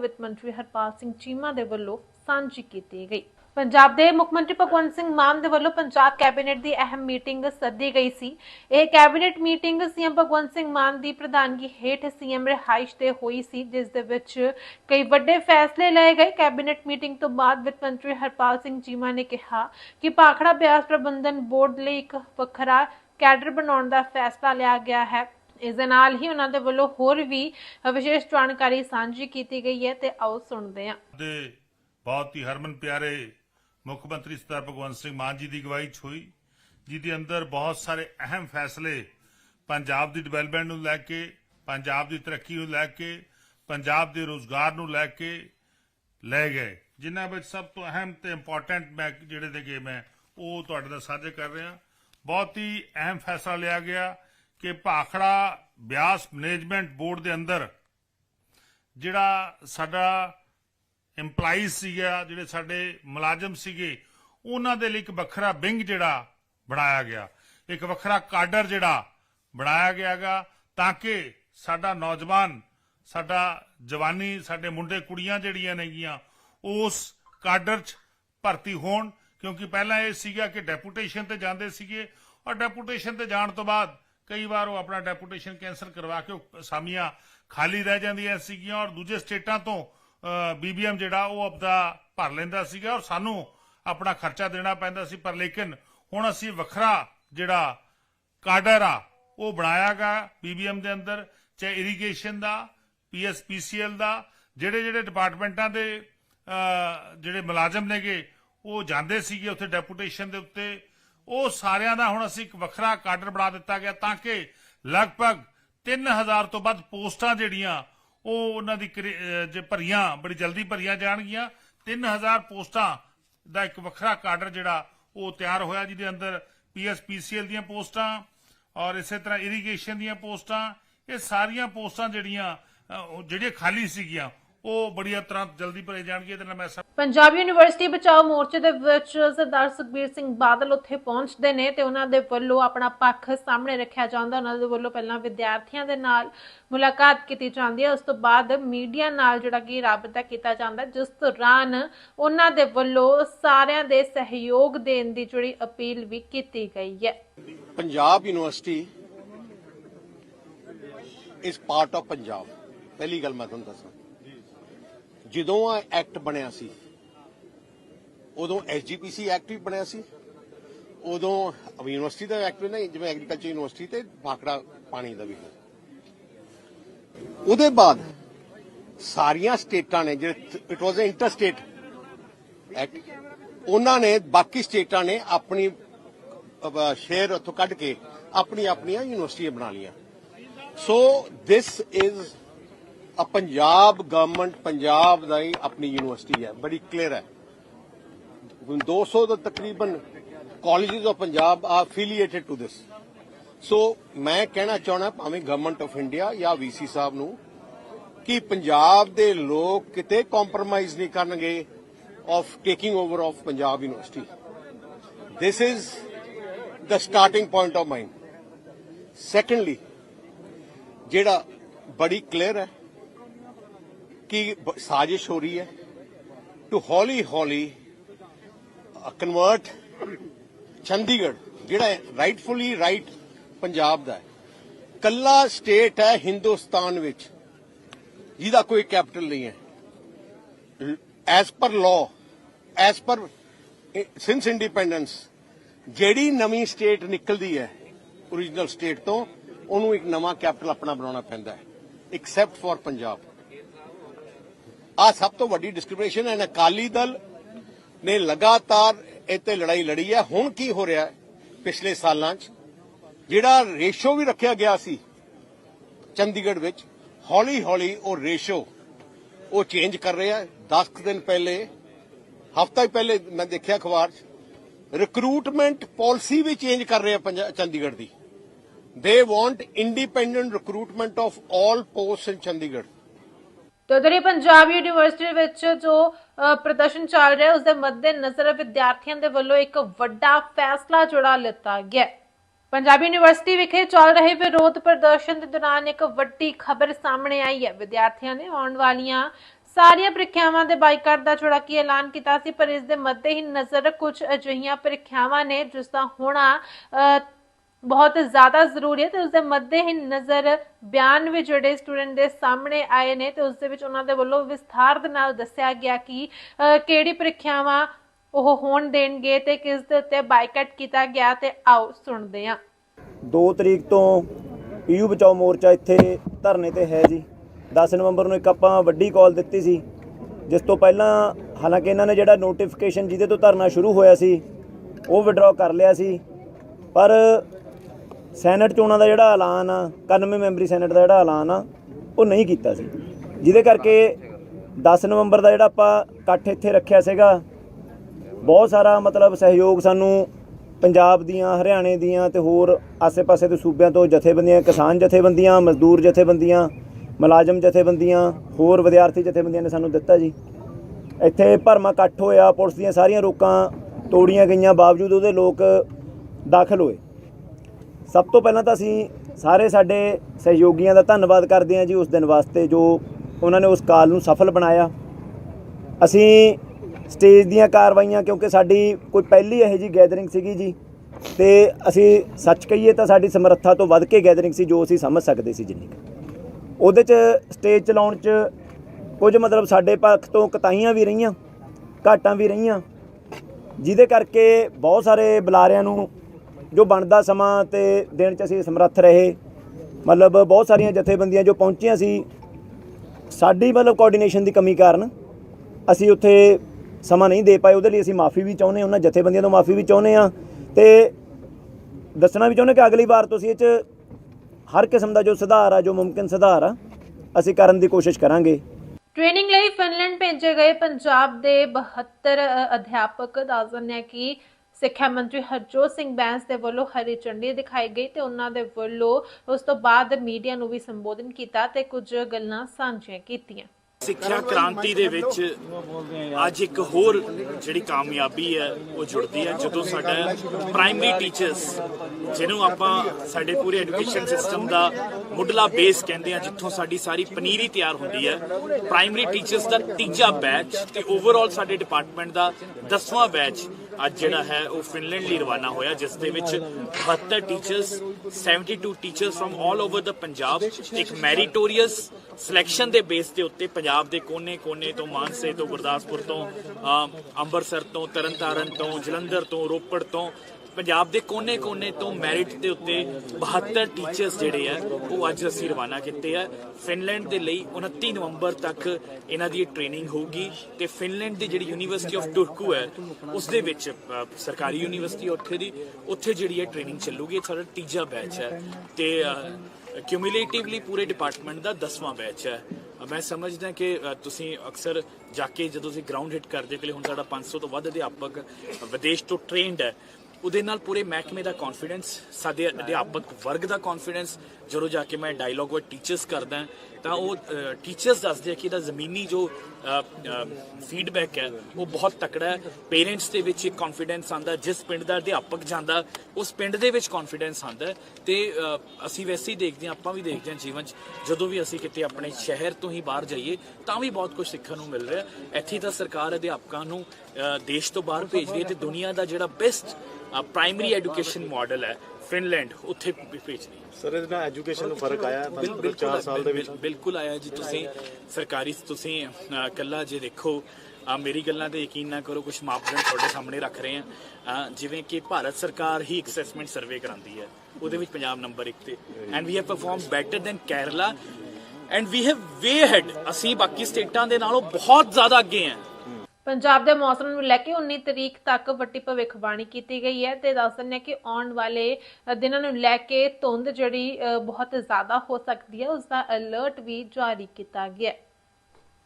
ਵਿੱਤ ਮੰਤਰੀ ਹਰਪਾਲ ਸਿੰਘ ਚੀਮਾ ਦੇ ਵੱਲੋਂ ਸਾਂਝੀ ਕੀਤੀ ਗਈ। ਪੰਜਾਬ ਦੇ ਮੁੱਖ ਮੰਤਰੀ ਭਗਵੰਤ ਸਿੰਘ ਮਾਨ ਦੇ ਵੱਲੋਂ ਪੰਜਾਬ ਕੈਬਨਿਟ ਦੀ ਅਹਿਮ ਮੀਟਿੰਗ ਸੱਦੀ ਗਈ ਸੀ। ਇਹ cabinet meeting CM Bhagwant Singh Mann ਦੀ ਪ੍ਰਧਾਨਗੀ ਹੇਠ ਸੀਐਮ ਰਿਹਾਇਸ਼ ਤੇ ਹੋਈ ਸੀ, ਜਿਸ ਦੇ ਵਿੱਚ ਕਈ ਵੱਡੇ ਫੈਸਲੇ ਲਏ ਗਏ। ਕੈਬਨਿਟ ਮੀਟਿੰਗ ਤੋਂ ਬਾਅਦ ਵਿੱਤ ਮੰਤਰੀ ਹਰਪਾਲ ਸਿੰਘ ਚੀਮਾ ਨੇ ਕਿਹਾ ਕਿ ਭਾਖੜਾ ਬਿਆਸ ਪ੍ਰਬੰਧਨ ਬੋਰਡ ਲਈ ਇੱਕ ਵੱਖਰਾ ਕੈਡਰ ਬਣਾਉਣ ਦਾ ਫੈਸਲਾ ਲਿਆ ਗਿਆ ਹੈ। ਇਸ ਦੇ ਨਾਲ ਹੀ ਉਹਨਾਂ ਦੇ ਵੱਲੋਂ ਹੋਰ ਵੀ ਵਿਸ਼ੇਸ਼ ਜਾਣਕਾਰੀ ਸਾਂਝੀ ਕੀਤੀ ਗਈ ਹੈ ਤੇ ਆਓ ਸੁਣਦੇ ਹਾਂ। ਦੇ ਬਹੁਤ ਹੀ ਹਰਮਨ ਪਿਆਰੇ ਮੁੱਖ ਮੰਤਰੀ ਸਰਦਾਰ ਭਗਵੰਤ ਸਿੰਘ ਮਾਨ ਜੀ ਦੀ ਅਗਵਾਈ 'ਚ ਹੋਈ, ਜਿਹਦੇ ਅੰਦਰ ਬਹੁਤ ਸਾਰੇ ਅਹਿਮ ਫੈਸਲੇ ਪੰਜਾਬ ਦੀ ਡਿਵੈਲਪਮੈਂਟ ਨੂੰ ਲੈ ਕੇ, ਪੰਜਾਬ ਦੀ ਤਰੱਕੀ ਨੂੰ ਲੈ ਕੇ, ਪੰਜਾਬ ਦੇ ਰੋਜ਼ਗਾਰ ਨੂੰ ਲੈ ਕੇ ਲੈ ਗਏ। ਜਿਨ੍ਹਾਂ ਵਿੱਚ ਸਭ ਤੋਂ ਅਹਿਮ ਤੇ ਇੰਪੋਰਟੈਂਟ ਮੈਂ ਜਿਹੜੇ ਦੇ ਗਏ ਮੈਂ, ਉਹ ਤੁਹਾਡੇ ਨਾਲ ਸਾਂਝੇ ਕਰ ਰਿਹਾ। ਬਹੁਤ ਹੀ ਅਹਿਮ ਫੈਸਲਾ ਲਿਆ ਗਿਆ। ਕਿ ਭਾਖੜਾ ਬਿਆਸ ਮੈਨੇਜਮੈਂਟ ਬੋਰਡ ਦੇ ਅੰਦਰ ਜਿਹੜਾ ਸਾਡਾ EMPLOYEES ਸੀਗਾ, ਜਿਹੜੇ ਸਾਡੇ ਮੁਲਾਜ਼ਮ ਸੀਗੇ, ਉਹਨਾਂ ਦੇ ਲਈ ਇੱਕ ਵੱਖਰਾ ਵਿੰਗ ਜਿਹੜਾ ਬਣਾਇਆ ਗਿਆ। ਇੱਕ ਵੱਖਰਾ ਕਾਡਰ ਜਿਹੜਾ ਬਣਾਇਆ ਗਿਆਗਾ ਤਾਂ ਕਿ ਸਾਡਾ ਨੌਜਵਾਨ, ਸਾਡਾ ਜਵਾਨੀ, ਸਾਡੇ ਮੁੰਡੇ, ਕੁੜੀਆਂ ਜਿਹੜੀਆਂ ਨੇਗੀਆਂ, ਉਸ ਕਾਡਰ 'ਚ ਭਰਤੀ ਹੋਣ। ਕਿਉਂਕਿ ਪਹਿਲਾਂ ਇਹ ਸੀਗਾ ਕਿ ਡੈਪੂਟੇਸ਼ਨ ਤੇ ਜਾਂਦੇ ਸੀਗੇ। ਔਰ ਡੈਪੂਟੇਸ਼ਨ ਤੇ ਜਾਣ ਤੋਂ ਬਾਅਦ ਕਈ ਵਾਰ ਉਹ ਆਪਣਾ ਡੈਪੂਟੇਸ਼ਨ ਕੈਂਸਲ ਕਰਵਾ ਕੇ ਉਹ ਅਸਾਮੀਆਂ ਖਾਲੀ ਰਹਿ ਜਾਂਦੀਆਂ ਸੀਗੀਆਂ ਔਰ ਦੂਜੇ ਸਟੇਟਾਂ ਤੋਂ ਬੀਬੀਐਮ ਜਿਹੜਾ ਉਹ ਆਪਦਾ ਭਰ ਲੈਂਦਾ ਸੀਗਾ ਔਰ ਸਾਨੂੰ ਆਪਣਾ ਖਰਚਾ ਦੇਣਾ ਪੈਂਦਾ ਸੀ। ਪਰ ਲੇਕਿਨ ਹੁਣ ਅਸੀਂ ਵੱਖਰਾ ਜਿਹੜਾ ਕਾਡਰ ਆ, ਉਹ ਬਣਾਇਆਗਾ ਬੀਬੀਐਮ ਦੇ ਅੰਦਰ, ਚਾਹੇ ਇਰੀਗੇਸ਼ਨ ਦਾ, ਪੀਐਸਪੀਸੀਐਲ ਦਾ, ਜਿਹੜੇ ਜਿਹੜੇ ਡਿਪਾਰਟਮੈਂਟਾਂ ਦੇ ਜਿਹੜੇ ਮੁਲਾਜ਼ਮ ਨੇਗੇ, ਉਹ ਜਾਂਦੇ ਸੀਗੇ ਉੱਥੇ ਡੈਪੂਟੇਸ਼ਨ ਦੇ ਉੱਤੇ। ਉਹ ਸਾਰਿਆਂ ਦਾ ਹੁਣ ਅਸੀਂ ਇੱਕ ਵੱਖਰਾ ਕਾਡਰ ਬਣਾ ਦਿੱਤਾ ਗਿਆ ਤਾਂ ਕਿ ਲਗਭਗ 3000 ਤੋਂ ਵੱਧ ਪੋਸਟਾਂ ਜਿਹੜੀਆਂ ਉਹ ਉਹਨਾਂ ਦੀ ਜੇ ਭਰੀਆਂ, ਬੜੀ ਜਲਦੀ ਭਰੀਆਂ ਜਾਣਗੀਆਂ। 3000 ਪੋਸਟਾਂ ਦਾ ਇੱਕ ਵੱਖਰਾ ਕਾਡਰ ਜਿਹੜਾ ਉਹ ਤਿਆਰ ਹੋਇਆ, ਜਿਹਦੇ ਅੰਦਰ ਪੀਐਸਪੀਸੀਐਲ ਦੀਆਂ ਪੋਸਟਾਂ ਔਰ ਇਸੇ ਤਰ੍ਹਾਂ ਇਰੀਗੇਸ਼ਨ ਦੀਆਂ ਪੋਸਟਾਂ। ਇਹ ਸਾਰੀਆਂ ਪੋਸਟਾਂ ਜਿਹੜੀਆਂ ਜਿਹੜੀਆਂ ਖਾਲੀ ਸੀਗੀਆਂ ਉਹ ਬੜੀਆਂ ਤੁਰੰਤ ਜਲਦੀ ਭਰੇ ਜਾਣਗੀਆਂ ਇਹਦੇ ਨਾਲ ਮੈਂ ਸਭ ਪੰਜਾਬ ਯੂਨੀਵਰਸਿਟੀ ਬਚਾਓ ਮੋਰਚੇ ਦੇ ਵਿੱਚ ਸਰਦਾਰ ਸੁਖਬੀਰ ਸਿੰਘ ਬਾਦਲ ਉੱਥੇ ਪਹੁੰਚਦੇ ਨੇ ਤੇ ਉਹਨਾਂ ਦੇ ਵੱਲੋਂ ਆਪਣਾ ਪੱਖ ਸਾਹਮਣੇ ਰੱਖਿਆ ਜਾਂਦਾ। ਉਹਨਾਂ ਦੇ ਵੱਲੋਂ ਪਹਿਲਾਂ ਵਿਦਿਆਰਥੀਆਂ ਦੇ ਨਾਲ ਮੁਲਾਕਾਤ ਕੀਤੀ ਜਾਂਦੀ ਹੈ। ਉਸ ਤੋਂ ਬਾਅਦ ਮੀਡੀਆ ਨਾਲ ਜਿਹੜਾ ਕਿ ਰਾਬਤਾ ਕੀਤਾ ਜਾਂਦਾ। ਹੈ, ਜਿਸ ਦੌਰਾਨ ਉਹਨਾਂ ਦੇ ਵੱਲੋਂ ਸਾਰਿਆਂ ਦੇ ਸਹਿਯੋਗ ਦੇਣ ਦੀ ਜਿਹੜੀ ਅਪੀਲ ਵੀ ਕੀਤੀ ਗਈ ਹੈ। Punjab University is part of Punjab ਪਹਿਲੀ ਗੱਲ ਮੈਂ ਤੁਹਾਨੂੰ ਦੱਸਾਂ। ਜਦੋਂ ਆ ਐਕਟ ਬਣਿਆ ਸੀ, ਉਦੋਂ ਐਸਜੀਪੀਸੀ ਐਕਟ ਵੀ ਬਣਿਆ ਸੀ, ਉਦੋਂ ਯੂਨੀਵਰਸਿਟੀ ਦਾ ਐਕਟ ਵੀ ਨਹੀਂ, ਜਿਵੇਂ ਐਗਰੀਕਲਚਰ ਯੂਨੀਵਰਸਿਟੀ ਤੇ ਭਾਖੜਾ ਪਾਣੀ ਦਾ ਵੀ ਉਹਦੇ ਬਾਅਦ ਸਾਰੀਆਂ ਸਟੇਟਾਂ ਨੇ, ਜਿਹੜੇ it was a interstate act ਉਹਨਾਂ ਨੇ, ਬਾਕੀ ਸਟੇਟਾਂ ਨੇ ਆਪਣੀ ਸ਼ੇਅਰ ਉੱਥੋਂ ਕੱਢ ਕੇ ਆਪਣੀ ਆਪਣੀਆਂ ਯੂਨੀਵਰਸਿਟੀਆਂ ਬਣਾ ਲਈਆਂ। So this is a Punjab government Punjab ਦਾ ਹੀ ਆਪਣੀ ਯੂਨੀਵਰਸਿਟੀ ਹੈ, ਬੜੀ ਕਲੀਅਰ ਹੈ। 200 ਤੋਂ ਤਕਰੀਬਨ colleges of Punjab are affiliated to this so ਮੈਂ ਕਹਿਣਾ ਚਾਹਣਾ ਭਾਵੇਂ ਗਵਰਨਮੈਂਟ ਆਫ ਇੰਡੀਆ ਜਾਂ ਵੀਸੀ ਸਾਹਿਬ ਨੂੰ ਕਿ ਪੰਜਾਬ ਦੇ ਲੋਕ ਕਿਤੇ ਕੰਪਰੋਮਾਈਜ਼ ਨਹੀਂ ਕਰਨਗੇ of taking over of Punjab University this is the starting point of mine secondly, ਜਿਹੜਾ ਬੜੀ ਕਲੀਅਰ ਹੈ ਕਿ ਸਾਜ਼ਿਸ਼ ਹੋ ਰਹੀ ਹੈ? ਟੂ ਹੌਲੀ ਹੌਲੀ ਕਨਵਰਟ ਚੰਡੀਗੜ੍ਹ ਜਿਹੜਾ ਰਾਈਟਫੁਲੀ ਰਾਈਟ ਪੰਜਾਬ ਦਾ ਹੈ। ਕੱਲਾ ਸਟੇਟ ਹੈ ਹਿੰਦੁਸਤਾਨ ਵਿੱਚ। ਜਿਹਦਾ ਕੋਈ ਕੈਪੀਟਲ ਨਹੀਂ ਹੈ। As per law as per since independence ਜਿਹੜੀ ਨਵੀਂ ਸਟੇਟ ਨਿਕਲਦੀ ਹੈ origignal ਸਟੇਟ ਤੋਂ, ਉਹਨੂੰ ਇੱਕ ਨਵਾਂ ਕੈਪੀਟਲ ਆਪਣਾ ਬਣਾਉਣਾ ਪੈਂਦਾ ਹੈ ਐਕਸੈਪਟ ਫॉर ਪੰਜਾਬ। ਆ ਸਭ ਤੋਂ ਵੱਡੀ ਡਿਸਕ੍ਰਿਮੀਨੇਸ਼ਨ ਹੈ ਅਕਾਲੀ ਦਲ ਨੇ ਲਗਾਤਾਰ ਇੱਥੇ ਲੜਾਈ ਲੜੀ ਹੈ। ਹੁਣ ਕੀ ਹੋ ਰਿਹਾ ਹੈ ਪਿਛਲੇ ਸਾਲਾਂ 'ਚ? ਜਿਹੜਾ ਰੇਸ਼ੋ ਵੀ ਰੱਖਿਆ ਗਿਆ ਸੀ ਚੰਡੀਗੜ੍ਹ ਵਿੱਚ ਹੌਲੀ ਹੌਲੀ ਉਹ ਰੇਸ਼ੋ ਉਹ ਚੇਂਜ ਕਰ ਰਿਹਾ 10 ਦਿਨ ਪਹਿਲੇ, ਹਫਤਾ ਹੀ ਪਹਿਲੇ ਮੈਂ ਦੇਖਿਆ ਅਖਬਾਰ 'ਚ ਰਿਕਰੂਟਮੈਂਟ ਪਾਲਿਸੀ ਵੀ ਚੇਂਜ ਕਰ ਰਿਹਾ ਪੰਜਾ- ਚੰਡੀਗੜ੍ਹ ਦੀ। They want independent recruitment of all post in Chandigarh. ਤੇ ਉਧਰ ਹੀ ਪੰਜਾਬ ਯੂਨੀਵਰਸਿਟੀ ਵਿੱਚ ਜੋ ਪ੍ਰਦਰਸ਼ਨ ਚੱਲ ਰਿਹਾ ਉਸ ਦੇ ਮੱਦੇ ਨਜ਼ਰ ਵਿਦਿਆਰਥੀਆਂ ਦੇ ਵੱਲੋਂ ਇੱਕ ਵੱਡਾ ਫੈਸਲਾ ਜਿਹੜਾ ਲਿੱਤਾ ਗਿਆ। ਪੰਜਾਬ ਯੂਨੀਵਰਸਿਟੀ ਵਿਖੇ ਚੱਲ ਰਹੇ ਵਿਰੋਧ ਪ੍ਰਦਰਸ਼ਨ ਦੇ ਦੌਰਾਨ ਇੱਕ ਵੱਡੀ ਖਬਰ ਸਾਹਮਣੇ ਆਈ ਹੈ। ਵਿਦਿਆਰਥੀਆਂ ਨੇ ਆਉਣ ਵਾਲੀਆਂ ਸਾਰੀਆਂ ਪ੍ਰੀਖਿਆਵਾਂ ਦੇ ਬਾਈਕਾਟ ਦਾ ਛੋੜਾ ਕੀ ਐਲਾਨ ਕੀਤਾ ਸੀ, ਪਰ ਇਸ ਦੇ ਮੱਦੇ ਹੀ ਨਜ਼ਰ ਕੁਝ ਅਜਿਹੀਆਂ ਪ੍ਰੀਖਿਆਵਾਂ ਨੇ, ਜਿਸ ਦਾ ਹੋਣਾ ਬਹੁਤ ਜ਼ਿਆਦਾ ਜ਼ਰੂਰੀ ਹੈ ਤੇ ਉਸ ਦੇ ਮੱਦੇ ਹੀ ਨਜ਼ਰ ਬਿਆਨ ਵੀ ਜਿਹੜੇ ਸਟੂਡੈਂਟ ਦੇ ਸਾਹਮਣੇ ਆਏ ਨੇ ਤੇ ਉਸ ਦੇ ਵਿੱਚ ਉਹਨਾਂ ਦੇ ਵੱਲੋਂ ਵਿਸਥਾਰ ਦੇ ਨਾਲ ਦੱਸਿਆ ਗਿਆ ਕਿ ਕਿਹੜੀ ਪ੍ਰੀਖਿਆਵਾਂ ਉਹ ਹੋਣ ਦੇਣਗੇ ਤੇ ਕਿਸ ਦੇ ਉੱਤੇ ਬਾਈਕਾਟ ਕੀਤਾ ਗਿਆ ਤੇ ਆਓ ਸੁਣਦੇ ਹਾਂ। 2 ਤਰੀਕ ਤੋਂ ਪੀਯੂ ਬਚਾਓ ਮੋਰਚਾ ਇੱਥੇ ਧਰਨੇ ਤੇ ਹੈ ਜੀ। 10 ਨਵੰਬਰ ਨੂੰ ਇੱਕ ਆਪਾਂ ਵੱਡੀ ਕਾਲ ਦਿੱਤੀ ਸੀ, ਜਿਸ ਤੋਂ ਪਹਿਲਾਂ ਹਾਲਾਂਕਿ ਇਹਨਾਂ ਨੇ ਜਿਹੜਾ ਨੋਟੀਫਿਕੇਸ਼ਨ ਜਿਹਦੇ ਤੋਂ ਧਰਨਾ ਸ਼ੁਰੂ ਹੋਇਆ ਸੀ, ਉਹ ਵਿਡਰਾਅ ਕਰ ਲਿਆ ਸੀ। ਪਰ ਸੈਨੇਟ ਚੋਣਾਂ ਦਾ ਜਿਹੜਾ ਐਲਾਨ ਆ 91 ਮੈਂਬਰੀ ਸੈਨੇਟ ਦਾ ਜਿਹੜਾ ਐਲਾਨ ਆ, ਉਹ ਨਹੀਂ ਕੀਤਾ ਸੀ। ਜਿਹਦੇ ਕਰਕੇ 10 ਨਵੰਬਰ ਦਾ ਜਿਹੜਾ ਆਪਾਂ ਇਕੱਠ ਇੱਥੇ ਰੱਖਿਆ ਸੀਗਾ, ਬਹੁਤ ਸਾਰਾ ਮਤਲਬ ਸਹਿਯੋਗ ਸਾਨੂੰ ਪੰਜਾਬ ਦੀਆਂ, ਹਰਿਆਣੇ ਦੀਆਂ ਤੇ ਹੋਰ ਆਸੇ-ਪਾਸੇ ਦੇ ਸੂਬਿਆਂ ਤੋਂ ਜਥੇਬੰਦੀਆਂ, ਕਿਸਾਨ ਜਥੇਬੰਦੀਆਂ, ਮਜ਼ਦੂਰ ਜਥੇਬੰਦੀਆਂ, ਮੁਲਾਜ਼ਮ ਜਥੇਬੰਦੀਆਂ, ਹੋਰ ਵਿਦਿਆਰਥੀ ਜਥੇਬੰਦੀਆਂ ਨੇ ਸਾਨੂੰ ਦਿੱਤਾ ਜੀ। ਇੱਥੇ ਭਰਮਾ ਇਕੱਠ ਹੋਇਆ, ਪੁਲਿਸ ਦੀਆਂ ਸਾਰੀਆਂ ਰੋਕਾਂ ਤੋੜੀਆਂ ਗਈਆਂ, ਬਾਵਜੂਦ ਉਹਦੇ ਲੋਕ ਦਾਖਲ ਹੋਏ। ਸਭ ਤੋਂ ਪਹਿਲਾਂ ਤਾਂ ਅਸੀਂ ਸਾਰੇ ਸਾਡੇ ਸਹਿਯੋਗੀਆਂ ਦਾ ਧੰਨਵਾਦ ਕਰਦੇ ਹਾਂ ਜੀ ਉਸ ਦਿਨ ਵਾਸਤੇ ਜੋ ਉਹਨਾਂ ਨੇ ਉਸ ਕਾਲ ਨੂੰ ਸਫਲ ਬਣਾਇਆ ਅਸੀਂ ਸਟੇਜ ਦੀਆਂ ਕਾਰਵਾਈਆਂ, ਕਿਉਂਕਿ ਸਾਡੀ ਕੋਈ ਪਹਿਲੀ ਇਹੋ ਜੀ ਗੈਦਰਿੰਗ ਸੀਗੀ ਜੀ, ਤੇ ਅਸੀਂ ਸੱਚ ਕਹੀਏ ਤਾਂ ਸਾਡੀ ਸਮਰੱਥਾ ਤੋਂ ਵੱਧ ਕੇ ਗੈਦਰਿੰਗ ਸੀ ਜੋ ਅਸੀਂ ਸਮਝ ਸਕਦੇ ਸੀ ਜਿੰਨੀ ਕੁ। ਉਹਦੇ 'ਚ ਸਟੇਜ ਚਲਾਉਣ 'ਚ ਕੁਝ ਮਤਲਬ ਸਾਡੇ ਪੱਖ ਤੋਂ ਕਤਾਈਆਂ ਵੀ ਰਹੀਆਂ, ਘਾਟਾਂ ਵੀ ਰਹੀਆਂ, ਜਿਹਦੇ ਕਰਕੇ ਬਹੁਤ ਸਾਰੇ ਬੁਲਾਰਿਆਂ ਨੂੰ ਜੋ ਬਣਦਾ ਸਮਾਂ ਤੇ ਦੇਣ 'ਚ ਅਸੀਂ ਸਮਰੱਥ ਰਹੇ। ਮਤਲਬ ਬਹੁਤ ਸਾਰੀਆਂ ਜਥੇਬੰਦੀਆਂ ਜੋ ਪਹੁੰਚੀਆਂ ਸੀ, ਸਾਡੀ ਮਤਲਬ ਕੋਆਰਡੀਨੇਸ਼ਨ ਦੀ ਕਮੀ ਕਾਰਨ ਅਸੀਂ ਉੱਥੇ ਸਮਾਂ ਨਹੀਂ ਦੇ ਪਾਏ। ਉਹਦੇ ਲਈ ਅਸੀਂ ਮਾਫੀ ਵੀ ਚਾਹੁੰਦੇ ਉਹਨਾਂ ਜਥੇਬੰਦੀਆਂ ਤੋਂ ਮਾਫੀ ਵੀ ਚਾਹੁੰਦੇ ਹਾਂ ਤੇ ਦੱਸਣਾ ਵੀ ਚਾਹੁੰਦੇ ਕਿ ਅਗਲੀ ਵਾਰ ਤੁਸੀਂ ਇਹ 'ਚ ਹਰ ਕਿਸਮ ਦਾ ਜੋ ਸੁਧਾਰ ਆ, ਜੋ ਮੁਮਕਿਨ ਸੁਧਾਰ ਆ, ਅਸੀਂ ਕਰਨ ਦੀ ਕੋਸ਼ਿਸ਼ ਕਰਾਂਗੇ। ਟ੍ਰੇਨਿੰਗ ਲਈ ਫਿਨਲੈਂਡ ਭੇਜੇ ਗਏ ਪੰਜਾਬ ਦੇ 72 ਅਧਿਆਪਕ। ਦੱਸ ਦਿੰਦੇ ਨੇ ਕਿ ਸਿੱਖਿਆ ਮੰਤਰੀ ਹਰਜੋਤ ਸਿੰਘ ਬੈਂਸ ਦੇ ਵੱਲੋਂ ਹਰੀ ਝੰਡੀ ਦਿਖਾਈ ਗਈ ਤੇ ਉਹਨਾਂ ਦੇ ਵੱਲੋਂ ਉਸ ਤੋਂ ਬਾਅਦ ਮੀਡੀਆ ਨੂੰ ਵੀ ਸੰਬੋਧਨ ਕੀਤਾ ਤੇ ਕੁਝ ਗੱਲਾਂ ਸਾਂਝੀਆਂ ਕੀਤੀਆਂ। ਸਿੱਖਿਆ ਕ੍ਰਾਂਤੀ ਦੇ ਵਿੱਚ ਅੱਜ ਇੱਕ ਹੋਰ ਜਿਹੜੀ ਕਾਮਯਾਬੀ ਹੈ, ਉਹ ਜੁੜਦੀ ਹੈ। ਜਦੋਂ ਸਾਡਾ ਪ੍ਰਾਇਮਰੀ ਟੀਚਰਸ ਜਿਹਨੂੰ ਆਪਾਂ ਸਾਡੇ ਪੂਰੇ ਐਜੂਕੇਸ਼ਨ ਸਿਸਟਮ ਦਾ ਮੁੱਢਲਾ ਬੇਸ ਕਹਿੰਦੇ ਆ ਜਿੱਥੋਂ ਸਾਡੀ ਸਾਰੀ ਪਨੀਰੀ ਤਿਆਰ ਹੁੰਦੀ ਹੈ ਪ੍ਰਾਇਮਰੀ ਟੀਚਰਸ ਦਾ ਤੀਜਾ ਬੈਚ ਤੇ ਓਵਰਆਲ ਸਾਡੇ ਡਿਪਾਰਟਮੈਂਟ ਦਾ 10ਵਾਂ ਬੈਚ ਅੱਜ ਜਿਹੜਾ ਹੈ ਉਹ ਫਿਨਲੈਂਡ ਲਈ ਰਵਾਨਾ ਹੋਇਆ ਜਿਸ ਦੇ ਵਿੱਚ 72 ਟੀਚਰਸ 72 ਟੀਚਰਸ ਫਰਮ 올 ਓਵਰ ਦਾ ਪੰਜਾਬ ਇੱਕ ਮੈਰੀਟੋਰੀਅਸ ਸਿਲੈਕਸ਼ਨ ਦੇ ਬੇਸ ਦੇ ਉੱਤੇ ਪੰਜਾਬ ਦੇ ਕੋਨੇ-ਕੋਨੇ ਤੋਂ ਮਾਨਸੇ ਤੋਂ ਗੁਰਦਾਸਪੁਰ ਤੋਂ ਅਮ, ਅੰਮ੍ਰਿਤਸਰ ਤੋਂ ਤਰਨਤਾਰਨ ਤੋਂ ਜਲੰਧਰ ਤੋਂ ਰੋਪੜ ਤੋਂ ਪੰਜਾਬ ਦੇ ਕੋਨੇ-ਕੋਨੇ ਤੋਂ ਮੈਰਿਟ ਦੇ ਉੱਤੇ 72 ਟੀਚਰਸ ਜਿਹੜੇ ਆ, ਉਹ ਅੱਜ ਅਸੀਂ ਰਵਾਨਾ ਕੀਤੇ ਆ। ਫਿਨਲੈਂਡ ਦੇ ਲਈ 29 ਨਵੰਬਰ ਤੱਕ ਇਹਨਾਂ ਦੀ ਟ੍ਰੇਨਿੰਗ ਹੋਊਗੀ ਤੇ ਫਿਨਲੈਂਡ ਦੀ ਜਿਹੜੀ ਯੂਨੀਵਰਸਿਟੀ ਆਫ ਟੁਰਕੂ ਹੈ, ਉਸ ਦੇ ਵਿੱਚ ਸਰਕਾਰੀ ਯੂਨੀਵਰਸਿਟੀ ਉੱਥੇ ਦੀ। ਉੱਥੇ ਜਿਹੜੀ ਹੈ ਟ੍ਰੇਨਿੰਗ ਚੱਲੂਗੀ, ਇਹ ਸਾਡਾ ਤੀਜਾ ਬੈਚ ਹੈ। ਤੇ ਕਿਊਮੂਲੇਟਿਵਲੀ ਪੂਰੇ ਡਿਪਾਰਟਮੈਂਟ ਦਾ 10ਵਾਂ ਬੈਚ ਹੈ। ਮੈਂ ਸਮਝਦਾ ਕਿ ਤੁਸੀਂ ਅਕਸਰ ਜਾ ਕੇ ਜਦੋਂ ਤੁਸੀਂ ਗਰਾਊਂਡ ਹਿੱਟ ਕਰਦੇ ਹੋ, ਕਿ ਹੁਣ ਸਾਡਾ 500 ਤੋਂ ਵੱਧ ਅਧਿਆਪਕ ਵਿਦੇਸ਼ ਤੋਂ ਟ੍ਰੇਨਡ ਹੈ ਉਹਦੇ ਨਾਲ ਪੂਰੇ ਮਹਿਕਮੇ ਦਾ ਕੌਨਫੀਡੈਂਸ ਸਾਡੇ ਅਧਿਆਪਕ ਵਰਗ ਦਾ ਕੌਨਫੀਡੈਂਸ ਜਦੋਂ ਜਾ ਕੇ ਮੈਂ ਡਾਇਲੋਗ ਵਿਦ ਟੀਚਰਸ ਕਰਦਾ ਤਾਂ ਉਹ ਟੀਚਰਸ ਦੱਸਦੇ ਆ ਕਿ ਇਹਦਾ ਜ਼ਮੀਨੀ ਜੋ ਫੀਡਬੈਕ ਹੈ, ਉਹ ਬਹੁਤ ਤਕੜਾ ਹੈ। ਪੇਰੈਂਟਸ ਦੇ ਵਿੱਚ ਇੱਕ ਕੌਨਫੀਡੈਂਸ ਆਂਦਾ ਜਿਸ ਪਿੰਡ ਦਾ ਅਧਿਆਪਕ ਜਾਂਦਾ, ਉਸ ਪਿੰਡ ਦੇ ਵਿੱਚ ਕੌਨਫੀਡੈਂਸ ਆਂਦਾ ਹੈ। ਤੇ ਅਸੀਂ ਵੈਸੇ ਹੀ ਦੇਖਦੇ ਹਾਂ, ਆਪਾਂ ਵੀ ਦੇਖਦੇ ਹਾਂ ਜੀਵਨ 'ਚ, ਜਦੋਂ ਵੀ ਅਸੀਂ ਕਿਤੇ ਆਪਣੇ ਸ਼ਹਿਰ ਤੋਂ ਹੀ ਬਾਹਰ ਜਾਈਏ, ਤਾਂ ਵੀ ਬਹੁਤ ਕੁਝ ਸਿੱਖਣ ਨੂੰ ਮਿਲ ਰਿਹਾ ਇੱਥੇ ਤਾਂ ਸਰਕਾਰ ਅਧਿਆਪਕਾਂ ਨੂੰ ਦੇਸ਼ ਤੋਂ ਬਾਹਰ ਭੇਜ ਰਹੀ ਹੈ ਤੇ ਦੁਨੀਆ ਦਾ ਜਿਹੜਾ ਬੈਸਟ ਪ੍ਰਾਇਮਰੀ ਐਜੂਕੇਸ਼ਨ ਮਾਡਲ ਹੈ ਫਿਨਲੈਂਡ ਉੱਥੇ ਭੇਜ ਰਹੀ ਹੈ ਸਰ ਇਹਦੇ ਨਾਲ ਐਜੂਕੇਸ਼ਨ ਨੂੰ ਫ਼ਰਕ ਆਇਆ? ਬਿਲਕੁਲ 4 ਸਾਲ ਦੇ ਵਿੱਚ? ਬਿਲ- ਬਿਲਕੁਲ ਆਇਆ ਜੀ ਤੁਸੀਂ। ਸਰਕਾਰੀ ਤੁਸੀਂ ਅ, ਕੱਲਾ ਜੇ ਦੇਖੋ ਅ, ਮੇਰੀ ਗੱਲਾਂ ਤੇ ਯਕੀਨ ਨਾ ਕਰੋ ਕੁਝ ਮਾਪਦੰਡ ਤੁਹਾਡੇ ਸਾਹਮਣੇ ਰੱਖ ਰਹੇ ਆ। ਜਿਵੇਂ ਕਿ ਭਾਰਤ ਸਰਕਾਰ ਹੀ ਅਸੈਸਮੈਂਟ ਸਰਵੇ ਕਰਾਉਂਦੀ ਹੈ। ਉਹਦੇ ਵਿੱਚ ਪੰਜਾਬ ਨੰਬਰ 1 ਤੇ। And we have perform better than Kerala and we have we had ਅਸੀਂ ਬਾਕੀ ਸਟੇਟਾਂ ਦੇ ਨਾਲੋਂ ਬਹੁਤ ਜ਼ਿਆਦਾ ਅੱਗੇ ਹਾਂ ਪੰਜਾਬ ਦੇ ਮੌਸਮ ਨੂੰ ਲੈ ਕੇ 19 ਤਰੀਕ ਤੱਕ ਵੱਡੀ ਭਵਿੱਖਬਾਣੀ ਕੀਤੀ ਗਈ ਹੈ ਤੇ ਦੱਸ ਦਿੰਦੇ ਕਿ ਆਉਣ ਵਾਲੇ ਦਿਨਾਂ ਨੂੰ ਲੈ ਕੇ ਧੁੰਦ ਜਿਹੜੀ ਬਹੁਤ ਜ਼ਿਆਦਾ ਹੋ ਸਕਦੀ ਹੈ ਉਸ ਦਾ ਅਲਰਟ ਵੀ ਜਾਰੀ ਕੀਤਾ ਗਿਆ ਹੈ।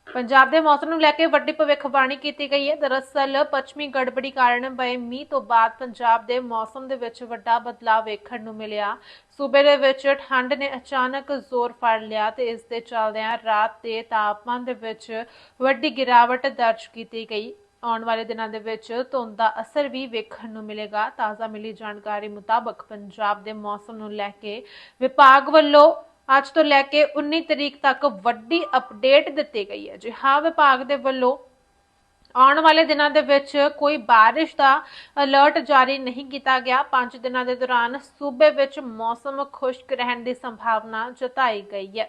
ਪੰਜਾਬ ਦੇ ਮੌਸਮ ਨੂੰ ਲੈ ਕੇ ਵੱਡੀ ਭਵਿੱਖਬਾਣੀ ਕੀਤੀ ਗਈ ਹੈ। ਦਰਅਸਲ ਪੱਛਮੀ ਗੜਬੜੀ ਕਾਰਨ ਪਏ ਮੀਂਹ ਤੋਂ ਬਾਅਦ ਪੰਜਾਬ ਦੇ ਮੌਸਮ ਦੇ ਵਿੱਚ ਵੱਡਾ ਬਦਲਾਅ ਵੇਖਣ ਨੂੰ ਮਿਲਿਆ। ਸੂਬੇ ਦੇ ਵਿੱਚ ਠੰਡ ਨੇ ਅਚਾਨਕ ਜ਼ੋਰ ਫੜ ਲਿਆ ਤੇ ਇਸ ਦੇ ਚੱਲਦਿਆਂ ਰਾਤ ਦੇ ਤਾਪਮਾਨ ਦੇ ਵਿੱਚ ਵੱਡੀ ਗਿਰਾਵਟ ਦਰਜ ਕੀਤੀ ਗਈ। ਆਉਣ ਵਾਲੇ ਦਿਨਾਂ ਦੇ ਵਿੱਚ ਧੁੰਦ ਦਾ ਅਸਰ ਵੀ ਵੇਖਣ ਨੂੰ ਮਿਲੇਗਾ। ਤਾਜ਼ਾ ਮਿਲੀ ਜਾਣਕਾਰੀ ਮੁਤਾਬਕ ਪੰਜਾਬ ਦੇ ਮੌਸਮ ਨੂੰ ਲੈ ਕੇ ਵਿਭਾਗ ਵੱਲੋਂ ਅੱਜ ਤੋਂ ਲੈ ਕੇ 19 ਤਰੀਕ ਤੱਕ ਵੱਡੀ ਅਪਡੇਟ ਦਿੱਤੀ ਗਈ ਹੈ। ਜੀ ਹਾਂ, ਵਿਭਾਗ ਦੇ ਵੱਲੋਂ ਆਉਣ ਵਾਲੇ ਦਿਨਾਂ ਦੇ ਵਿੱਚ ਕੋਈ ਬਾਰਿਸ਼ ਦਾ ਅਲਰਟ ਜਾਰੀ ਨਹੀਂ ਕੀਤਾ ਗਿਆ। 5 ਦਿਨਾਂ ਦੇ ਦੌਰਾਨ ਸੂਬੇ ਵਿੱਚ ਮੌਸਮ ਖੁਸ਼ਕ ਰਹਿਣ ਦੀ ਸੰਭਾਵਨਾ ਜਤਾਈ ਗਈ ਹੈ।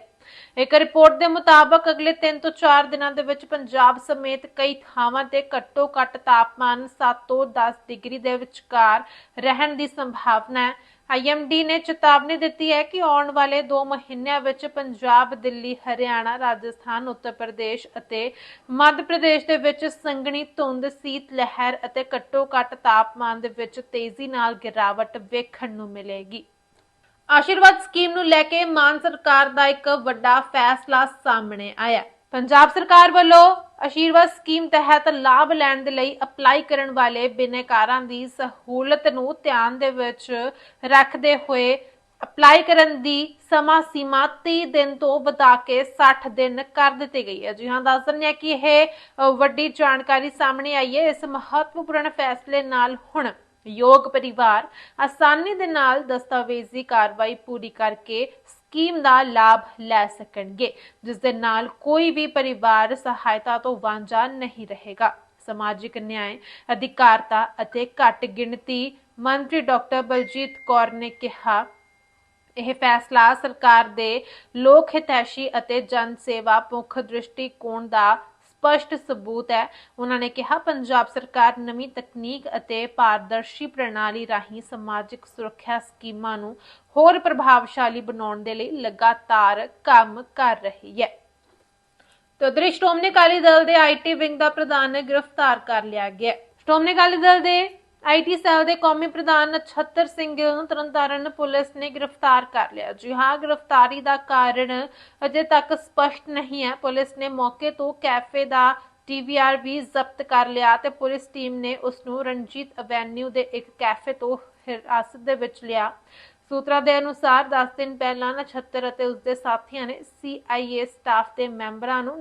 ਇੱਕ ਰਿਪੋਰਟ ਦੇ ਮੁਤਾਬਕ ਅਗਲੇ 3 ਤੋਂ 4 ਦਿਨਾਂ ਦੇ ਵਿੱਚ ਪੰਜਾਬ ਸਮੇਤ ਕਈ ਥਾਵਾਂ ਤੇ ਘੱਟੋ ਘੱਟ ਤਾਪਮਾਨ 7 ਤੋਂ 10 ਡਿਗਰੀ ਦੇ ਵਿਚਕਾਰ ਰਹਿਣ ਦੀ ਸੰਭਾਵਨਾ ਹੈ। ਆਈਐਮਡੀ ਨੇ ਚੇਤਾਵਨੀ ਦਿੱਤੀ ਹੈ ਕਿ ਆਉਣ ਵਾਲੇ 2 ਮਹੀਨਿਆਂ ਵਿੱਚ ਪੰਜਾਬ, ਦਿੱਲੀ, ਹਰਿਆਣਾ, ਰਾਜਸਥਾਨ, ਉੱਤਰ ਪ੍ਰਦੇਸ਼ ਅਤੇ ਮੱਧ ਪ੍ਰਦੇਸ਼ ਦੇ ਵਿੱਚ ਸੰਘਣੀ ਧੁੰਦ, ਸੀਤ ਲਹਿਰ ਅਤੇ ਘੱਟੋ ਘੱਟ ਤਾਪਮਾਨ ਦੇ ਵਿੱਚ ਤੇਜ਼ੀ ਨਾਲ ਗਿਰਾਵਟ ਵੇਖਣ ਨੂੰ ਮਿਲੇਗੀ। ਆਸ਼ੀਰਵਾਦ ਸਕੀਮ ਨੂੰ ਲੈ ਕੇ ਮਾਨ ਸਰਕਾਰ ਦਾ ਇੱਕ ਵੱਡਾ ਫੈਸਲਾ ਸਾਹਮਣੇ ਆਇਆ। ਪੰਜਾਬ ਸਰਕਾਰ ਵੱਲੋਂ ਆਸ਼ੀਰਵਾਦ ਸਕੀਮ ਤਹਿਤ ਲਾਭ ਲੈਣ ਦੇ ਲਈ ਅਪਲਾਈ ਕਰਨ ਵਾਲੇ ਬਿਨੈਕਾਰਾਂ ਦੀ ਸਹੂਲਤ ਨੂੰ ਧਿਆਨ ਦੇ ਵਿੱਚ ਰੱਖਦੇ ਹੋਏ ਅਪਲਾਈ ਕਰਨ ਦੀ ਸਮਾਂ ਸੀਮਾ 30 ਦਿਨ ਤੋਂ ਵਧਾ ਕੇ 60 ਦਿਨ ਕਰ ਦਿੱਤੀ ਗਈ ਹੈ। ਜੀ ਹਾਂ, ਦੱਸ ਦਿੰਦੇ ਆ ਕਿ ਇਹ ਵੱਡੀ ਜਾਣਕਾਰੀ ਸਾਹਮਣੇ ਆਈ ਹੈ। ਇਸ ਮਹੱਤਵਪੂਰਨ ਫੈਸਲੇ ਨਾਲ ਹੁਣ ਯੋਗ ਪਰਿਵਾਰ ਆਸਾਨੀ ਦੇ ਨਾਲ ਦਸਤਾਵੇਜ਼ੀ ਕਾਰਵਾਈ ਪੂਰੀ ਕਰਕੇ ਸਕੀਮ ਦਾ ਲਾਭ ਲੈ ਸਕਣਗੇ ਜਿਸ ਦੇ ਨਾਲ ਕੋਈ ਵੀ ਪਰਿਵਾਰ ਸਹਾਇਤਾ ਤੋਂ ਵਾਂਝਾ ਨਹੀਂ ਰਹੇਗਾ। ਸਮਾਜਿਕ ਨਿਆਂ, ਅਧਿਕਾਰਤਾ ਅਤੇ ਘੱਟ ਗਿਣਤੀ ਮੰਤਰੀ ਡਾਕਟਰ ਬਲਜੀਤ ਕੌਰ ਨੇ ਕਿਹਾ, ਇਹ ਫੈਸਲਾ ਸਰਕਾਰ ਦੇ ਲੋਕ ਹਿਤੈਸ਼ੀ ਅਤੇ ਜਨ ਸੇਵਾ ਮੁੱਖ ਦ੍ਰਿਸ਼ਟੀਕੋਣ ਦਾ ਸਪਸ਼ਟ ਸਬੂਤ ਹੈ। ਉਹਨਾਂ ਨੇ ਕਿਹਾ, ਪੰਜਾਬ ਸਰਕਾਰ ਨਵੀਂ ਤਕਨੀਕ ਅਤੇ ਪਾਰਦਰਸ਼ੀ ਪ੍ਰਣਾਲੀ ਰਾਹੀਂ ਸਮਾਜਿਕ ਸੁਰੱਖਿਆ ਸਕੀਮਾਂ ਨੂੰ ਹੋਰ ਪ੍ਰਭਾਵਸ਼ਾਲੀ ਬਣਾਉਣ ਦੇ ਲਈ ਲਗਾਤਾਰ ਕੰਮ ਕਰ ਰਹੀ ਹੈ। ਤੇ ਉਧਰ ਸ਼੍ਰੋਮਣੀ ਅਕਾਲੀ ਦਲ ਦੇ ਆਈਟੀ ਵਿੰਗ ਦਾ ਪ੍ਰਧਾਨ ਗ੍ਰਿਫਤਾਰ ਕਰ ਲਿਆ ਗਿਆ। ਸ਼੍ਰੋਮਣੀ ਅਕਾਲੀ ਦਲ ਦੇ ਆਈਟੀ ਸੈੱਲ ਦੇ ਕੌਮੀ ਪ੍ਰਧਾਨ ਨਛੱਤਰ ਸਿੰਘ ਗਿੱਲ ਨੂੰ ਤਰਨਤਾਰਨ ਪੁਲਿਸ ਨੇ ਗ੍ਰਿਫਤਾਰ ਕਰ ਲਿਆ। ਜੀ ਹਾਂ, ਗ੍ਰਿਫਤਾਰੀ ਦਾ ਕਾਰਨ ਅਜੇ ਤੱਕ ਸਪਸ਼ਟ ਨਹੀਂ ਹੈ। ਪੁਲਿਸ ਨੇ ਮੌਕੇ ਤੋਂ ਕੈਫੇ ਦਾ ਟੀਵੀਆਰ ਵੀ ਜ਼ਬਤ ਕਰ ਲਿਆ ਤੇ ਪੁਲਿਸ ਟੀਮ ਨੇ ਉਸ ਨੂੰ ਰਣਜੀਤ ਐਵੇਨਿਊ ਦੇ ਇੱਕ ਕੈਫੇ ਤੋਂ ਹਿਰਾਸਤ ਦੇ ਵਿੱਚ ਲਿਆ। ਸੂਤਰਾਂ ਦੇ ਅਨੁਸਾਰ 10 ਦਿਨ ਪਹਿਲਾਂ ਨਛੱਤਰ ਅਤੇ ਉਸਦੇ ਸਾਥੀਆਂ ਨੇ CIA ਸਟਾਫ ਦੇ ਮੈਂਬਰਾਂ ਨੂੰ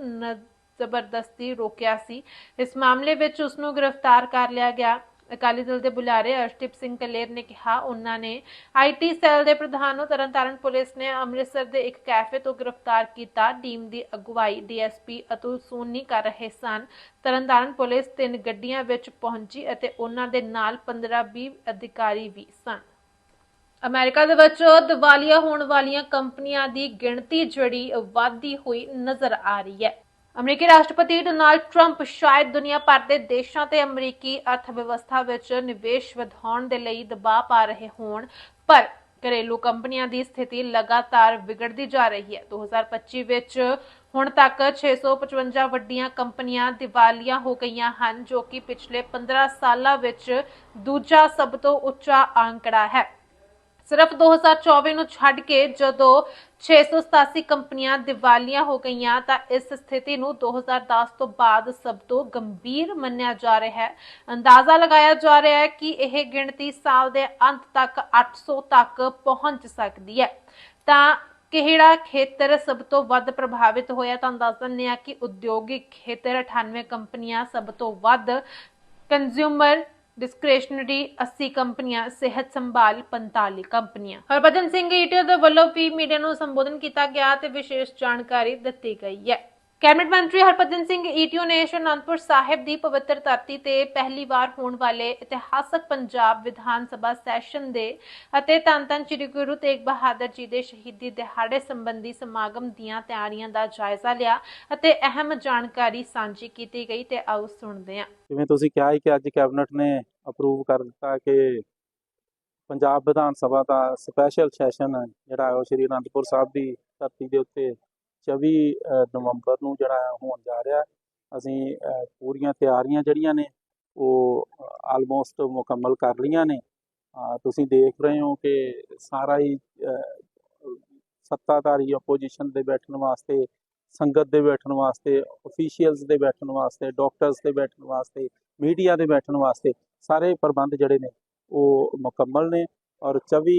ਜ਼ਬਰਦਸਤੀ ਰੋਕਿਆ ਸੀ। ਇਸ ਮਾਮਲੇ ਵਿੱਚ ਉਸ ਨੂੰ ਗ੍ਰਿਫਤਾਰ ਕਰ ਲਿਆ ਗਿਆ। ਅਕਾਲੀ ਦਲ ਦੇ ਬੁਲਾਰੇ ਅਰਸ਼ਦੀਪ ਸਿੰਘ ਕਲੇਰ ਨੇ ਕਿਹਾ, ਉਹਨਾਂ ਨੇ ਆਈਟੀ ਸੈੱਲ ਦੇ ਪ੍ਰਧਾਨ ਨੂੰ ਤਰਨਤਾਰਨ ਪੁਲਿਸ ਨੇ ਅੰਮ੍ਰਿਤਸਰ ਦੇ ਇੱਕ ਕੈਫੇ ਤੋਂ ਗ੍ਰਿਫਤਾਰ ਕੀਤਾ। ਟੀਮ ਦੀ ਅਗਵਾਈ ਡੀਐਸਪੀ ਅਤੁਲ ਸੋਨੀ ਕਰ ਰਹੇ ਸਨ। ਤਰਨਤਾਰਨ ਪੁਲਿਸ ਤਿੰਨ ਗੱਡੀਆਂ ਵਿੱਚ ਪਹੁੰਚੀ ਅਤੇ ਉਹਨਾਂ ਦੇ ਨਾਲ 15-20 ਅਧਿਕਾਰੀ ਵੀ ਸਨ। ਅਮਰੀਕਾ ਦੇ ਵਿੱਚ ਦਿਵਾਲੀਆ ਹੋਣ ਵਾਲੀਆਂ ਕੰਪਨੀਆਂ ਦੀ ਗਿਣਤੀ ਜਿਹੜੀ ਵਧਦੀ ਹੋਈ ਨਜ਼ਰ ਆ ਰਹੀ ਹੈ। ਅਮਰੀਕੀ ਰਾਸ਼ਟਰਪਤੀ ਡੋਨਾਲਡ ਟਰੰਪ ਸ਼ਾਇਦ ਦੁਨੀਆ ਭਰ ਦੇ ਦੇਸ਼ਾਂ ਤੇ ਅਮਰੀਕੀ ਅਰਥ ਵਿਵਸਥਾ ਵਿੱਚ ਨਿਵੇਸ਼ ਵਧਾਉਣ ਦੇ ਲਈ ਦਬਾਅ ਪਾ ਰਹੇ ਹੋਣ, ਪਰ ਘਰੇਲੂ ਕੰਪਨੀਆਂ ਦੀ ਸਥਿਤੀ ਲਗਾਤਾਰ ਵਿਗੜਦੀ ਜਾ ਰਹੀ ਹੈ। 2025 ਵਿੱਚ ਹੁਣ ਤੱਕ 655 ਵੱਡੀਆਂ ਕੰਪਨੀਆਂ ਦਿਵਾਲੀਆ ਹੋ ਗਈਆਂ ਹਨ, ਜੋ ਕਿ ਪਿਛਲੇ 15 ਸਾਲਾਂ ਵਿੱਚ ਦੂਜਾ ਸਭ ਤੋਂ ਉੱਚਾ ਅੰਕੜਾ ਹੈ। ਸਿਰਫ 2024 ਨੂੰ ਛੱਡ ਕੇ ਜਦੋਂ 687 ਕੰਪਨੀਆਂ ਦਿਵਾਲੀਆ ਹੋ ਗਈਆਂ, ਤਾਂ ਇਸ ਸਥਿਤੀ ਨੂੰ 2010 ਤੋਂ ਬਾਅਦ ਸਭ ਤੋਂ ਗੰਭੀਰ ਮੰਨਿਆ ਜਾ ਰਿਹਾ ਹੈ। ਅੰਦਾਜ਼ਾ ਲਗਾਇਆ ਜਾ ਰਿਹਾ ਹੈ ਕਿ ਇਹ ਗਿਣਤੀ ਸਾਲ ਦੇ ਅੰਤ ਤੱਕ 800 ਤੱਕ ਪਹੁੰਚ ਸਕਦੀ ਹੈ। ਤਾਂ ਕਿਹੜਾ ਖੇਤਰ ਸਭ ਤੋਂ ਵੱਧ ਪ੍ਰਭਾਵਿਤ ਹੋਇਆ ਤਾਂ ਦੱਸ ਦਿੰਦੇ ਆ ਕਿ ਉਦਯੋਗਿਕ ਖੇਤਰ 98 ਕੰਪਨੀਆਂ ਸਭ ਤੋਂ ਵੱਧ ਕੰਜ਼ਿਊਮਰ ਡਿਸਕ੍ਰਿਸ਼ਨਰੀ 80 ਕੰਪਨੀਆਂ, ਸਿਹਤ ਸੰਭਾਲ 45 ਕੰਪਨੀਆਂ। ਹਰਭਜਨ ਸਿੰਘ ਈਟੀਓ ਦੇ ਵੱਲੋਂ ਵੀ ਮੀਡੀਆ ਨੂੰ ਸੰਬੋਧਨ ਕੀਤਾ ਗਿਆ ਤੇ ਵਿਸ਼ੇਸ਼ ਜਾਣਕਾਰੀ ਦਿੱਤੀ ਗਈ ਹੈ। ਕੈਬਨਿਟ ਮੰਤਰੀ ਹਰਭਜਨ ਸਿੰਘ ਈਟੀਓ ਨੇ ਸ਼੍ਰੀ ਸਾਹਿਬ ਦੀ ਪਵਿੱਤਰ ਧਰਤੀ ਤੇ ਪਹਿਲੀ ਵਾਰ ਹੋਣ ਵਾਲੇ ਇਤਿਹਾਸਕ ਪੰਜਾਬ ਵਿਧਾਨ ਸਭਾ ਸੈਸ਼ਨ ਦੇ ਅਤੇ ਧੰਨ ਧੰਨ ਸ੍ਰੀ ਗੁਰੂ ਤੇਗ ਬਹਾਦਰ ਜੀ ਦੇ ਸ਼ਹੀਦੀ ਦਿਹਾੜੇ ਸੰਬੰਧੀ ਸਮਾਗਮ ਦੀਆਂ ਤਿਆਰੀਆਂ ਦਾ ਜਾਇਜ਼ਾ ਲਿਆ ਅਤੇ ਅਹਿਮ ਜਾਣਕਾਰੀ ਸਾਂਝੀ ਕੀਤੀ ਗਈ ਤੇ ਆਓ ਸੁਣਦੇ ਹਾਂ। ਜਿਵੇਂ ਤੁਸੀਂ ਕਿਹਾ ਹੈ ਕਿ ਅੱਜ ਕੈਬਨਿਟ ਨੇ ਅਪਰੂਵ ਕਰ ਦਿੱਤਾ ਕਿ ਪੰਜਾਬ ਵਿਧਾਨ ਸਭਾ ਦਾ ਸਪੈਸ਼ਲ ਸੈਸ਼ਨ ਜਿਹੜਾ ਹੈ ਉਹ ਸ਼੍ਰੀ ਅਨੰਦਪੁਰ ਸਾਹਿਬ ਦੀ ਧਰਤੀ ਦੇ ਉੱਤੇ 24 ਨਵੰਬਰ ਨੂੰ ਜਿਹੜਾ ਹੋਣ ਜਾ ਰਿਹਾ, ਅਸੀਂ ਪੂਰੀਆਂ ਤਿਆਰੀਆਂ ਜਿਹੜੀਆਂ ਨੇ, ਉਹ ਆਲਮੋਸਟ ਮੁਕੰਮਲ ਕਰ ਲਈਆਂ ਨੇ। ਤੁਸੀਂ ਦੇਖ ਰਹੇ ਹੋ ਕਿ ਸਾਰਾ ਹੀ ਸੱਤਾਧਾਰੀ ਆਪੋਜੀਸ਼ਨ ਦੇ ਬੈਠਣ ਵਾਸਤੇ, ਸੰਗਤ ਦੇ ਬੈਠਣ ਵਾਸਤੇ ਅਫੀਸ਼ੀਅਲਸ ਦੇ ਬੈਠਣ ਵਾਸਤੇ ਡਾਕਟਰਸ ਦੇ ਬੈਠਣ ਵਾਸਤੇ ਮੀਡੀਆ ਦੇ ਬੈਠਣ ਵਾਸਤੇ ਸਾਰੇ ਪ੍ਰਬੰਧ ਜਿਹੜੇ ਨੇ, ਉਹ ਮੁਕੰਮਲ ਨੇ। ਔਰ 24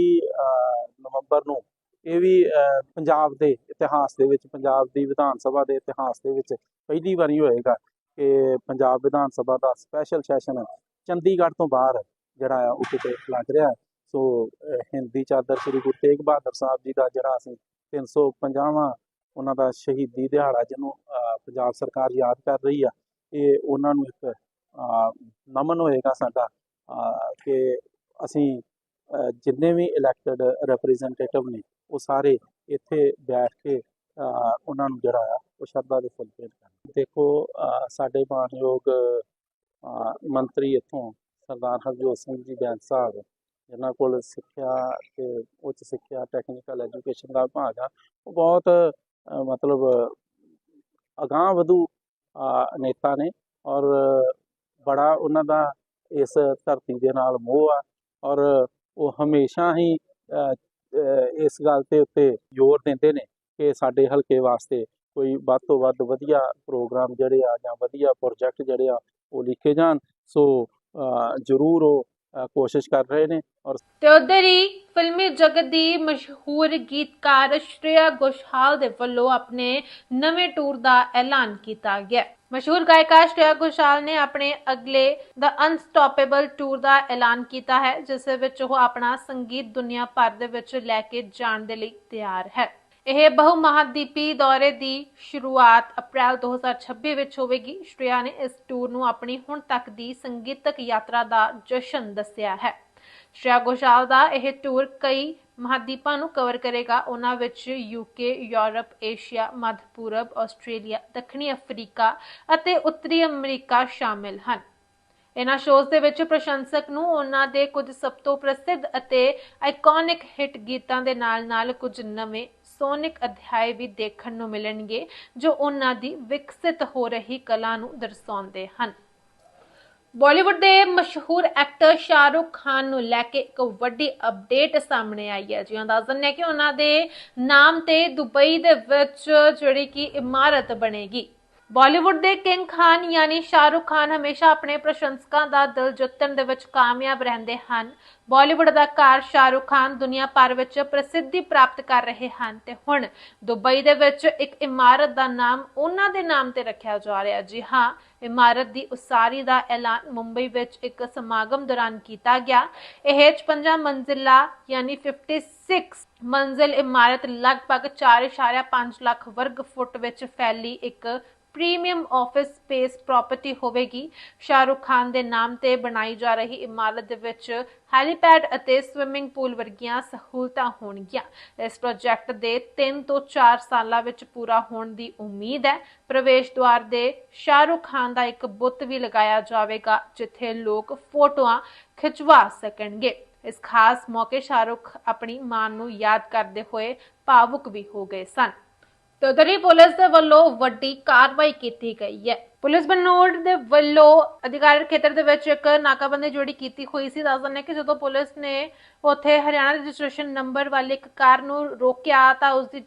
ਨਵੰਬਰ ਨੂੰ ਇਹ ਵੀ ਪੰਜਾਬ ਦੇ ਇਤਿਹਾਸ ਦੇ ਵਿੱਚ, ਪੰਜਾਬ ਦੀ ਵਿਧਾਨ ਸਭਾ ਦੇ ਇਤਿਹਾਸ ਦੇ ਵਿੱਚ ਪਹਿਲੀ ਵਾਰੀ ਹੋਏਗਾ ਕਿ ਪੰਜਾਬ ਵਿਧਾਨ ਸਭਾ ਦਾ ਸਪੈਸ਼ਲ ਸੈਸ਼ਨ ਚੰਡੀਗੜ੍ਹ ਤੋਂ ਬਾਹਰ ਜਿਹੜਾ ਆ ਉਹ ਕਿਤੇ ਲੱਗ ਰਿਹਾ। ਸੋ ਹਿੰਦੀ ਚਾਦਰ ਸ੍ਰੀ ਗੁਰੂ ਤੇਗ ਬਹਾਦਰ ਸਾਹਿਬ ਜੀ ਦਾ ਜਿਹੜਾ ਅਸੀਂ 350ਵਾਂ ਉਹਨਾਂ ਦਾ ਸ਼ਹੀਦੀ ਦਿਹਾੜਾ, ਜਿਹਨੂੰ ਪੰਜਾਬ ਸਰਕਾਰ ਯਾਦ ਕਰ ਰਹੀ ਆ, ਇਹ ਉਹਨਾਂ ਨੂੰ ਇੱਕ ਨਮਨ ਹੋਏਗਾ ਸਾਡਾ ਕਿ ਅਸੀਂ ਜਿੰਨੇ ਵੀ ਇਲੈਕਟਡ ਰਿਪਰੈਜ਼ੈਂਟੇਟਿਵ ਨੇ ਉਹ ਸਾਰੇ ਇੱਥੇ ਬੈਠ ਕੇ ਉਹਨਾਂ ਨੂੰ ਜਿਹੜਾ ਆ, ਉਹ ਸ਼ਰਧਾ ਦੇ ਫੁੱਲ ਭੇਟ ਕਰਨ। ਦੇਖੋ ਸਾਡੇ ਮਾਨਯੋਗ ਮੰਤਰੀ ਇੱਥੋਂ ਸਰਦਾਰ ਹਰਜੋਤ ਸਿੰਘ ਜੀ ਬੈਂਸ ਸਾਹਿਬ, ਜਿਨ੍ਹਾਂ ਕੋਲ ਸਿੱਖਿਆ ਤੇ ਉੱਚ ਸਿੱਖਿਆ ਟੈਕਨੀਕਲ ਐਜੂਕੇਸ਼ਨ ਦਾ ਭਾਗ ਆ, ਉਹ ਬਹੁਤ ਮਤਲਬ ਅਗਾਂਹ ਵਧੂ ਨੇਤਾ ਨੇ ਔਰ ਬੜਾ ਉਹਨਾਂ ਦਾ ਇਸ ਧਰਤੀ ਦੇ ਨਾਲ ਮੋਹ ਆ ਔਰ ਉਹ ਹਮੇਸ਼ਾ ਹੀ ਇਸ ਗੱਲ ਤੇ ਉੱਤੇ ਜ਼ੋਰ ਦਿੰਦੇ ਨੇ ਕਿ ਸਾਡੇ ਹਲਕੇ ਵਾਸਤੇ ਕੋਈ ਵੱਧ ਤੋਂ ਵੱਧ ਵਧੀਆ ਪ੍ਰੋਗਰਾਮ ਜਿਹੜੇ ਆ ਜਾਂ ਵਧੀਆ ਪ੍ਰੋਜੈਕਟ ਜਿਹੜੇ ਆ ਉਹ ਲਿਖੇ ਜਾਣ। ਸੋ ਜ਼ਰੂਰ ਉਹ ਕੋਸ਼ਿਸ਼ ਕਰ ਰਹੇ ਨੇ ਔਰ ਤੇ ਉਧਰ ਹੀ ਫਿਲਮੀ ਜਗਤ ਦੀ ਮਸ਼ਹੂਰ ਗੀਤਕਾਰ ਸ਼੍ਰੇਆ ਘੋਸ਼ਾਲ ਦੇ ਵੱਲੋਂ ਆਪਣੇ ਨਵੇਂ ਟੂਰ ਦਾ ਐਲਾਨ ਕੀਤਾ ਗਿਆ। ਮਸ਼ਹੂਰ ਗਾਇਕਾ ਸ਼੍ਰੇਆ ਘੋਸ਼ਾਲ ਨੇ ਆਪਣੇ ਅਗਲੇ ਦਾ ਅਨਸਟਾਪੇਬਲ ਟੂਰ ਦਾ ਐਲਾਨ ਕੀਤਾ ਹੈ, ਜਿਸ ਦੇ ਵਿੱਚ ਉਹ ਆਪਣਾ ਸੰਗੀਤ ਦੁਨੀਆ ਭਰ ਦੇ ਵਿੱਚ ਲੈ ਕੇ ਜਾਣ ਦੇ ਲਈ ਤਿਆਰ ਹੈ। ਇਹ ਬਹੁਮਹਾਦੀਪੀ ਦੌਰੇ ਦੀ ਸ਼ੁਰੂਆਤ ਅਪ੍ਰੈਲ 2026 ਵਿੱਚ ਹੋਵੇਗੀ। ਸ਼੍ਰੇਆ ਨੇ ਇਸ ਟੂਰ ਨੂੰ ਆਪਣੀ ਹੁਣ ਤੱਕ ਦੀ ਸੰਗੀਤਕ ਯਾਤਰਾ ਦਾ ਜਸ਼ਨ ਦੱਸਿਆ ਹੈ। ਸ਼੍ਰੇਆ ਘੋਸ਼ਾਲ ਦਾ ਇਹ ਟੂਰ ਕਈ ਮਹਾਦੀਪਾਂ ਨੂੰ ਕਵਰ ਕਰੇਗਾ। ਉਹਨਾਂ ਵਿੱਚ ਯੂਕੇ ਯੂਰਪ ਏਸ਼ੀਆ ਮੱਧ ਪੂਰਬ, ਆਸਟ੍ਰੇਲੀਆ, ਦੱਖਣੀ ਅਫਰੀਕਾ ਅਤੇ ਉੱਤਰੀ ਅਮਰੀਕਾ ਸ਼ਾਮਿਲ ਹਨ। ਇਹਨਾਂ ਸ਼ੋਜ਼ ਦੇ ਵਿੱਚ ਪ੍ਰਸ਼ੰਸਕ ਨੂੰ ਉਹਨਾਂ ਦੇ ਕੁਝ ਸਭ ਤੋਂ ਪ੍ਰਸਿੱਧ ਅਤੇ ਆਈਕੋਨਿਕ ਹਿੱਟ ਗੀਤਾਂ ਦੇ ਨਾਲ-ਨਾਲ ਕੁਝ ਨਵੇਂ ਸੋਨਿਕ ਅਧਿਆਏ ਵੀ ਦੇਖਣ ਨੂੰ ਮਿਲਣਗੇ, ਜੋ ਉਹਨਾਂ ਦੀ ਵਿਕਸਿਤ ਹੋ ਰਹੀ ਕਲਾ ਨੂੰ ਦਰਸਾਉਂਦੇ ਹਨ। ਬਾਲੀਵੁੱਡ ਦੇ ਮਸ਼ਹੂਰ ਐਕਟਰ ਸ਼ਾਹਰੁਖ ਖਾਨ ਨੂੰ ਲੈ ਕੇ ਇੱਕ ਵੱਡੀ ਅਪਡੇਟ ਸਾਹਮਣੇ ਆਈ ਹੈ। ਜੀ ਅੰਦਾਜ਼ਨ ਹੈ ਕਿ ਉਹਨਾਂ ਦੇ ਨਾਮ ਤੇ ਦੁਬਈ ਦੇ ਵਿੱਚ ਜਿਹੜੀ ਕਿ ਇਮਾਰਤ ਬਣੇਗੀ। ਬਾਲੀਵੁੱਡ ਦੇ ਕਿੰਗ ਖਾਨ ਯਾਨੀ ਸ਼ਾਹਰੁਖ ਖਾਨ ਹਮੇਸ਼ਾ ਆਪਣੇ ਪ੍ਰਸ਼ੰਸਕਾਂ ਦਾ ਦਿਲ ਜਿੱਤਣ ਦੇ ਵਿੱਚ ਕਾਮਯਾਬ ਰਹਿੰਦੇ ਹਨ। ਬਾਲੀਵੁੱਡ ਅਦਾਕਾਰ ਸ਼ਾਹਰੁਖ ਖਾਨ ਦੁਨੀਆ ਭਰ ਵਿੱਚ ਪ੍ਰਸਿੱਧੀ ਪ੍ਰਾਪਤ ਕਰ ਰਹੇ ਹਨ ਤੇ ਹੁਣ ਦੁਬਈ ਦੇ ਵਿੱਚ ਇੱਕ ਇਮਾਰਤ ਦਾ ਨਾਮ ਉਹਨਾਂ ਦੇ ਨਾਮ ਤੇ ਰੱਖਿਆ ਜਾ ਰਿਹਾ ਜੀ ਹਾਂ, ਇਮਾਰਤ ਦੀ ਉਸਾਰੀ ਦਾ ਐਲਾਨ ਮੁੰਬਈ ਵਿੱਚ ਇੱਕ ਸਮਾਗਮ ਦੌਰਾਨ ਕੀਤਾ ਗਿਆ। ਇਹ 56 ਮੰਜ਼ਿਲਾ ਯਾਨੀ 56 ਮੰਜ਼ਿਲ ਇਮਾਰਤ ਲਗਭਗ 4.5 ਲੱਖ ਵਰਗ ਫੁੱਟ ਵਿੱਚ ਫੈਲੀ ਇੱਕ ਪ੍ਰੀਮੀਅਮ ਆਫਿਸ ਸਪੇਸ ਪ੍ਰਾਪਰਟੀ ਹੋਵੇਗੀ। ਸ਼ਾਹਰੁਖ ਖਾਨ ਦੇ ਨਾਮ ਤੇ ਬਣਾਈ ਜਾ ਰਹੀ ਇਮਾਰਤ ਦੇ ਵਿੱਚ ਹੈਲੀਪੈਡ ਅਤੇ ਸਵਿਮਿੰਗ ਪੂਲ ਵਰਗੀਆਂ ਸਹੂਲਤਾਂ ਹੋਣਗੀਆਂ। ਇਸ ਪ੍ਰੋਜੈਕਟ ਦੇ 3 ਤੋਂ 4 ਸਾਲਾਂ ਵਿੱਚ ਪੂਰਾ ਹੋਣ ਦੀ ਉਮੀਦ ਹੈ। ਪ੍ਰਵੇਸ਼ ਦੁਆਰ ਦੇ ਸ਼ਾਹਰੁਖ ਖਾਨ ਦਾ ਇੱਕ ਬੁੱਤ ਵੀ ਲਗਾਇਆ ਜਾਵੇਗਾ, ਜਿੱਥੇ ਲੋਕ ਫੋਟੋਆਂ ਖਿਚਵਾ ਸਕਣਗੇ। ਇਸ ਖਾਸ ਮੌਕੇ ਸ਼ਾਹਰੁਖ ਆਪਣੀ ਮਾਂ ਨੂੰ ਯਾਦ ਕਰਦੇ ਹੋਏ ਭਾਵੁਕ ਵੀ ਹੋ ਗਏ ਸਨ। ਤੇ ਉਧਰ ਹੀ ਪੁਲਿਸ ਦੇ ਵੱਲੋਂ ਵੱਡੀ ਕਾਰਵਾਈ ਕੀਤੀ ਗਈ ਹੈ। ਪੁਲਿਸ ਬਨੋੜ ਦੇ ਵੱਲੋਂ ਅਧਿਕਾਰਿਤ ਖੇਤਰ ਦੇ ਵਿੱਚ ਇੱਕ ਨਾਕਾਬੰਦੀ ਜੋੜੀ ਕੀਤੀ ਹੋਈ ਸੀ। ਦੱਸ ਦਿੰਦੇ ਕਿ ਜਦੋਂ ਪੁਲਿਸ ਨੇ ਉੱਥੇ ਹਰਿਆਣਾ ਰਜਿਸਟ੍ਰੇਸ਼ਨ ਨੰਬਰ ਵਾਲੀ ਇੱਕ ਕਾਰ ਨੂੰ ਰੋਕਿਆ ਤਾਂ ਉਸ ਦੀ